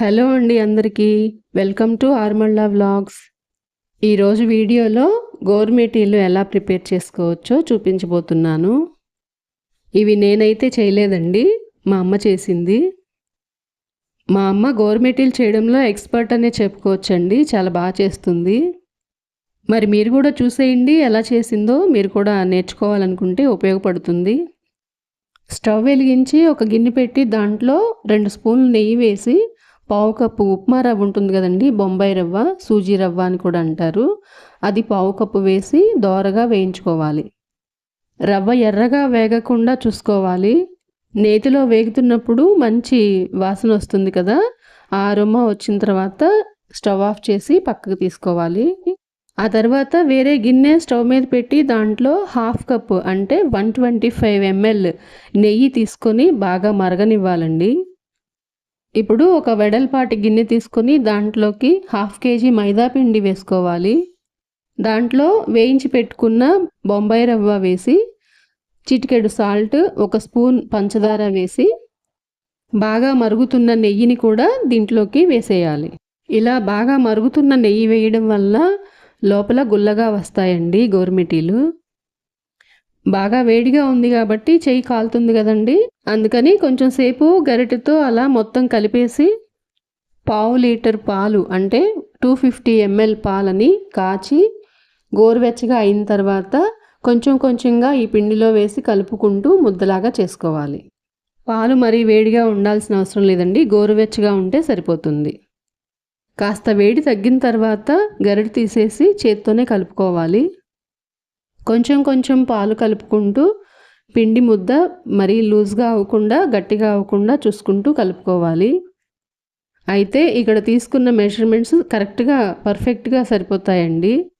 Hello అండి అందరికీ. Welcome to Armalla vlogs. ఈరోజు వీడియోలో గోర్మేటీలు ఎలా ప్రిపేర్ చేసుకోవచ్చో చూపించబోతున్నాను. ఇవి నేనైతే చేయలేదండి మా అమ్మ చేసింది. మా అమ్మ గోర్మేటీలు చేయడంలో ఎక్స్పర్ట్ అనే చెప్పుకోవచ్చండి చాలా బాగా చేస్తుంది. మరి మీరు కూడా చూసేయండి ఎలా చేసిందో మీరు కూడా నేర్చుకోవాలనుకుంటే ఉపయోగపడుతుంది. స్టవ్ వెలిగించి ఒక గిన్నె పెట్టి దాంట్లో రెండు స్పూన్లు నెయ్యి వేసి పావు కప్పు ఉప్మా రవ్వ ఉంటుంది కదండి బొంబాయి రవ్వ సూజీ రవ్వ అని కూడా అంటారు. అది పావు కప్పు వేసి దోరగా వేయించుకోవాలి. రవ్వ ఎర్రగా వేగకుండా చూసుకోవాలి. నేతిలో వేగుతున్నప్పుడు మంచి వాసన వస్తుంది కదా ఆ అరుమ వచ్చిన తర్వాత స్టవ్ ఆఫ్ చేసి పక్కకు తీసుకోవాలి. ఆ తర్వాత వేరే గిన్నె స్టవ్ మీద పెట్టి దాంట్లో హాఫ్ కప్ అంటే వన్ ట్వంటీ ఫైవ్ ఎంఎల్ నెయ్యి తీసుకొని బాగా మరగనివ్వాలండి. ఇప్పుడు ఒక వెడల్పాటి గిన్నె తీసుకొని దాంట్లోకి హాఫ్ కేజీ మైదా పిండి వేసుకోవాలి. దాంట్లో వేయించి పెట్టుకున్న బొంబాయి రవ్వ వేసి చిటికెడు సాల్ట్ ఒక స్పూన్ పంచదార వేసి బాగా మరుగుతున్న నెయ్యిని కూడా దీంట్లోకి వేసేయాలి. ఇలా బాగా మరుగుతున్న నెయ్యి వేయడం వల్ల లోపల గుల్లగా వస్తాయండి గోరుమిటీలు బాగా వేడిగా ఉంది కాబట్టి చెయ్యి కాలుతుంది కదండి. అందుకని కొంచెం సేపు గరిటెతో అలా మొత్తం కలిపేసి పావు లీటర్ పాలు అంటే టూ ఫిఫ్టీ ఎంఎల్ పాలని కాచి గోరువెచ్చగా అయిన తర్వాత కొంచెం కొంచెంగా ఈ పిండిలో వేసి కలుపుకుంటూ ముద్దలాగా చేసుకోవాలి. పాలు మరీ వేడిగా ఉండాల్సిన అవసరం లేదండి. గోరువెచ్చగా ఉంటే సరిపోతుంది. కాస్త వేడి తగ్గిన తర్వాత గరిటె తీసేసి చేత్తోనే కలుపుకోవాలి. కొంచెం కొంచెం పాలు కలుపుకుంటూ పిండి ముద్ద మరీ లూజ్గా అవ్వకుండా గట్టిగా అవ్వకుండా చూసుకుంటూ కలుపుకోవాలి. అయితే ఇక్కడ తీసుకున్న మెజర్మెంట్స్ కరెక్ట్గా పర్ఫెక్ట్గా సరిపోతాయండి.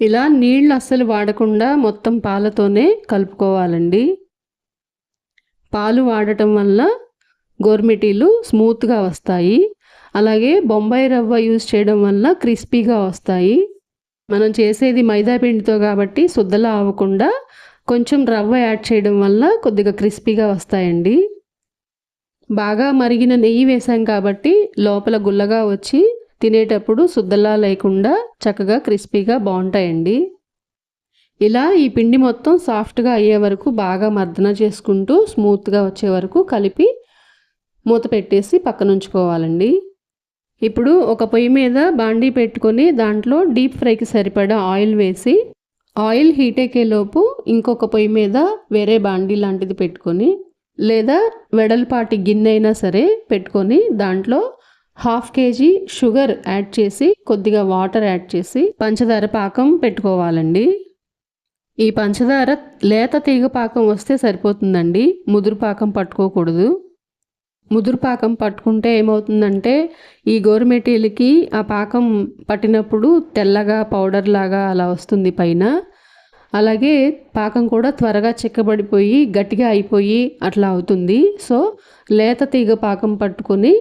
ఇలా నీళ్ళు అస్సలు వాడకుండా మొత్తం పాలతోనే కలుపుకోవాలండి. పాలు వాడటం వల్ల గోర్మిటీలు స్మూత్గా వస్తాయి. అలాగే బొంబాయి రవ్వ యూజ్ చేయడం వల్ల క్రిస్పీగా వస్తాయి. మనం చేసేది మైదా పిండితో కాబట్టి శుద్ధలా అవ్వకుండా కొంచెం రవ్వ యాడ్ చేయడం వల్ల కొద్దిగా క్రిస్పీగా వస్తాయండి. బాగా మరిగిన నెయ్యి వేసాం కాబట్టి లోపల గుల్లగా వచ్చి తినేటప్పుడు శుద్ధలా లేకుండా చక్కగా క్రిస్పీగా బాగుంటాయండి. ఇలా ఈ పిండి మొత్తం సాఫ్ట్గా అయ్యే వరకు బాగా మర్దన చేసుకుంటూ స్మూత్గా వచ్చే వరకు కలిపి మూత పెట్టేసి పక్కన ఉంచుకోవాలండి ఇప్పుడు ఒక పొయ్యి మీద బాండీ పెట్టుకొని దాంట్లో డీప్ ఫ్రైకి సరిపడా ఆయిల్ వేసి ఆయిల్ హీట్ ఎక్కేలోపు ఇంకొక పొయ్యి మీద వేరే బాండీ లాంటిది పెట్టుకొని లేదా వెడల్పాటి గిన్నె అయినా సరే పెట్టుకొని దాంట్లో హాఫ్ కేజీ షుగర్ యాడ్ చేసి కొద్దిగా వాటర్ యాడ్ చేసి పంచదార పాకం పెట్టుకోవాలండి. ఈ పంచదార లేత తీగ పాకం వస్తే సరిపోతుందండి. ముదురు పాకం పట్టుకోకూడదు. ముదురు పాకం పట్టుకుంటే ఏమవుతుందంటే ఈ గోరుమెటీలకి ఆ పాకం పట్టినప్పుడు తెల్లగా పౌడర్ లాగా అలా వస్తుంది పైన. అలాగే పాకం కూడా త్వరగా చిక్కబడిపోయి గట్టిగా అయిపోయి అట్లా అవుతుంది. సో లేత తీగ పాకం పట్టుకొని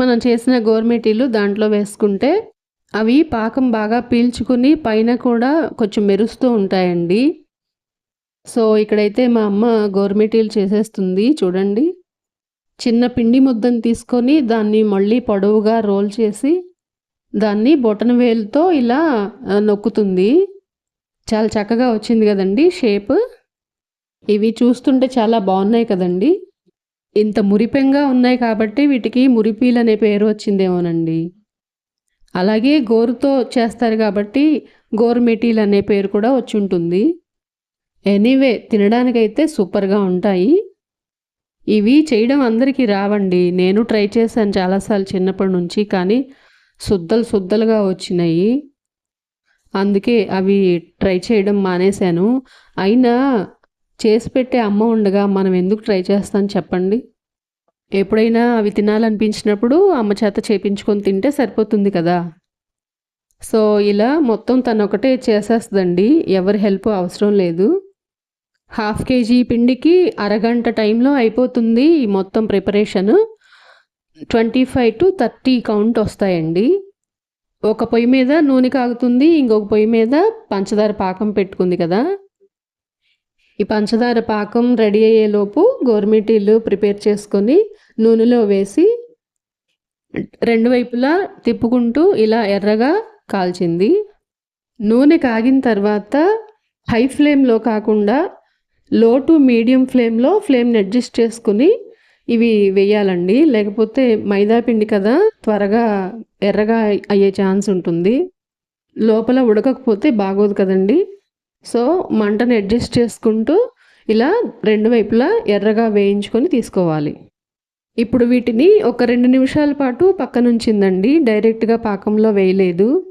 మనం చేసిన గోరుమెటీలు దాంట్లో వేసుకుంటే అవి పాకం బాగా పీల్చుకుని పైన కూడా కొంచెం మెరుస్తూ ఉంటాయండి. సో ఇక్కడైతే మా అమ్మ గోరుమెటీలు చేసేస్తుంది. చూడండి. చిన్న పిండి ముద్దను తీసుకొని దాన్ని మళ్ళీ పొడవుగా రోల్ చేసి దాన్ని బొటన వేలుతో ఇలా నొక్కుతుంది. చాలా చక్కగా వచ్చింది కదండి షేప్. ఇవి చూస్తుంటే చాలా బాగున్నాయి కదండి. ఇంత మురిపెంగా ఉన్నాయి కాబట్టి వీటికి మురిపీలు అనే పేరు వచ్చిందేమోనండి. అలాగే గోరుతో చేస్తారు కాబట్టి గోరుమెటీలు అనే పేరు కూడా వచ్చి ఉంటుంది. ఎనీవే తినడానికైతే సూపర్గా ఉంటాయి. ఇవి చేయడం అందరికీ రావండి. నేను ట్రై చేశాను చాలాసార్లు చిన్నప్పటి నుంచి కానీ శుద్ధలు శుద్ధలుగా వచ్చినాయి. అందుకే అవి ట్రై చేయడం మానేశాను. అయినా చేసి పెట్టే అమ్మ ఉండగా మనం ఎందుకు ట్రై చేస్తాం చెప్పండి? ఎప్పుడైనా అవి తినాలనిపించినప్పుడు అమ్మ చేత చేపించుకొని తింటే సరిపోతుంది కదా. సో ఇలా మొత్తం తను ఒకటే చేసేస్తుందండి. ఎవరి హెల్ప్ అవసరం లేదు. హాఫ్ కేజీ పిండికి అరగంట టైంలో అయిపోతుంది మొత్తం preparation. Twenty five to thirty count వస్తాయండి. ఒక పొయ్యి మీద నూనె కాగుతుంది ఇంకొక పొయ్యి మీద పంచదార పాకం పెట్టుకుంది కదా. ఈ పంచదార పాకం రెడీ అయ్యేలోపు గోర్మిటీలు ప్రిపేర్ చేసుకొని నూనెలో వేసి రెండు వైపులా తిప్పుకుంటూ ఇలా ఎర్రగా కాల్చింది. నూనె కాగిన తర్వాత హై ఫ్లేమ్లో కాకుండా లో టు మీడియం ఫ్లేమ్లో ఫ్లేమ్ని అడ్జస్ట్ చేసుకుని ఇవి వేయాలండి. లేకపోతే మైదా పిండి కదా త్వరగా ఎర్రగా అయ్యే ఛాన్స్ ఉంటుంది. లోపల ఉడకకపోతే బాగోదు కదండి. సో మంటను అడ్జస్ట్ చేసుకుంటూ ఇలా రెండు వైపులా ఎర్రగా వేయించుకొని తీసుకోవాలి. ఇప్పుడు వీటిని ఒక రెండు నిమిషాల పాటు పక్కనుంచిందండి. డైరెక్ట్గా పాకంలో వేయలేదు.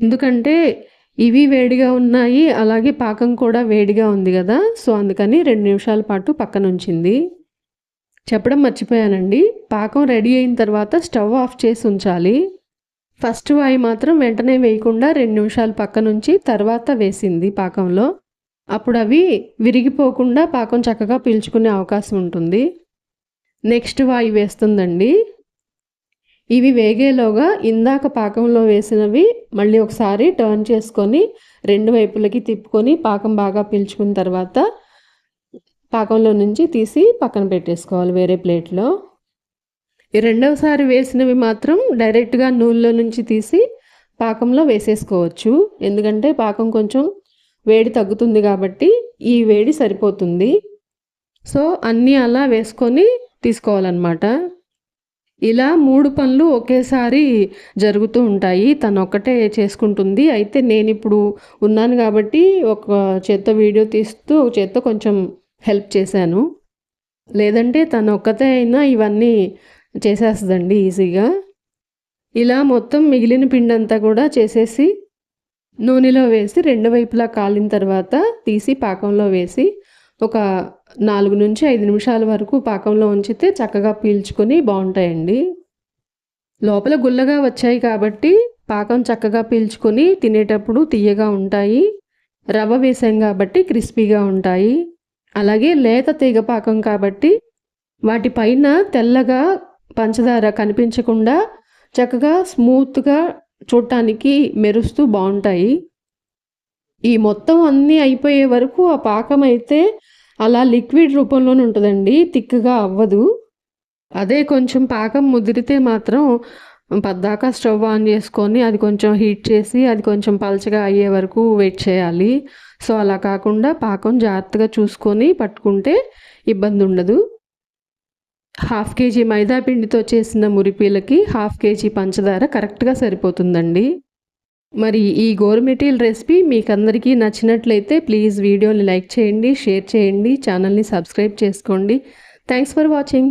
ఎందుకంటే ఇవి వేడిగా ఉన్నాయి అలాగే పాకం కూడా వేడిగా ఉంది కదా. సో అందుకని రెండు నిమిషాల పాటు పక్కనుంచింది. చెప్పడం మర్చిపోయానండి. పాకం రెడీ అయిన తర్వాత స్టవ్ ఆఫ్ చేసి ఉంచాలి. ఫస్ట్ వాయి మాత్రం వెంటనే వేయకుండా రెండు నిమిషాలు పక్క నుంచి తర్వాత వేసింది పాకంలో. అప్పుడు అవి విరిగిపోకుండా పాకం చక్కగా పీల్చుకునే అవకాశం ఉంటుంది. నెక్స్ట్ వాయి వేస్తుందండి. ఇవి వేగేలోగా ఇందాక పాకంలో వేసినవి మళ్ళీ ఒకసారి టర్న్ చేసుకొని రెండు వైపులకి తిప్పుకొని పాకం బాగా పీల్చుకున్న తర్వాత పాకంలో నుంచి తీసి పక్కన పెట్టేసుకోవాలి వేరే ప్లేట్లో. ఈ రెండవసారి వేసినవి మాత్రం డైరెక్ట్గా నూనెలో నుంచి తీసి పాకంలో వేసేసుకోవచ్చు. ఎందుకంటే పాకం కొంచెం వేడి తగ్గుతుంది కాబట్టి ఈ వేడి సరిపోతుంది. సో అన్నీ అలా వేసుకొని తీసుకోవాలన్నమాట. ఇలా మూడు పనులు ఒకేసారి జరుగుతూ ఉంటాయి. తను ఒక్కటే చేసుకుంటుంది. అయితే నేను ఇప్పుడు ఉన్నాను కాబట్టి ఒక చేత్తో వీడియో తీస్తూ ఒక చేత్తో కొంచెం హెల్ప్ చేశాను. లేదంటే తను ఒక్కతే అయినా ఇవన్నీ చేసేస్తుందండి ఈజీగా. ఇలా మొత్తం మిగిలిన పిండి అంతా కూడా చేసేసి నూనెలో వేసి రెండు వైపులా కాలిన తర్వాత తీసి పాకంలో వేసి ఒక నాలుగు నుంచి ఐదు నిమిషాల వరకు పాకంలో ఉంచితే చక్కగా పీల్చుకొని బాగుంటాయండి. లోపల గుల్లగా వచ్చాయి కాబట్టి పాకం చక్కగా పీల్చుకొని తినేటప్పుడు తీయగా ఉంటాయి. రవ్వ వేసాం కాబట్టి క్రిస్పీగా ఉంటాయి. అలాగే లేత తీగ పాకం కాబట్టి వాటి పైన తెల్లగా పంచదార కనిపించకుండా చక్కగా స్మూత్గా చూడటానికి మెరుస్తూ బాగుంటాయి. ఈ మొత్తం అన్నీ అయిపోయే వరకు ఆ పాకం అయితే అలా లిక్విడ్ రూపంలోనే ఉంటుందండి తిక్కుగా అవ్వదు. అదే కొంచెం పాకం ముదిరితే మాత్రం పద్దాకా స్టవ్ ఆన్ చేసుకొని అది కొంచెం హీట్ చేసి అది కొంచెం పలచగా అయ్యే వరకు వెయిట్ చేయాలి. సో అలా కాకుండా పాకం జాగ్రత్తగా చూసుకొని పట్టుకుంటే ఇబ్బంది ఉండదు. హాఫ్ కేజీ మైదా పిండితో చేసిన మురిపీలకి హాఫ్ కేజీ పంచదార కరెక్ట్గా సరిపోతుందండి. మరి ఈ గోరుమిటీల్ రెసిపీ మీకు అందరికీ నచ్చినట్లయితే ప్లీజ్ వీడియోని లైక్ చేయండి షేర్ చేయండి ఛానల్ని సబ్స్క్రైబ్ చేసుకోండి. Thanks for watching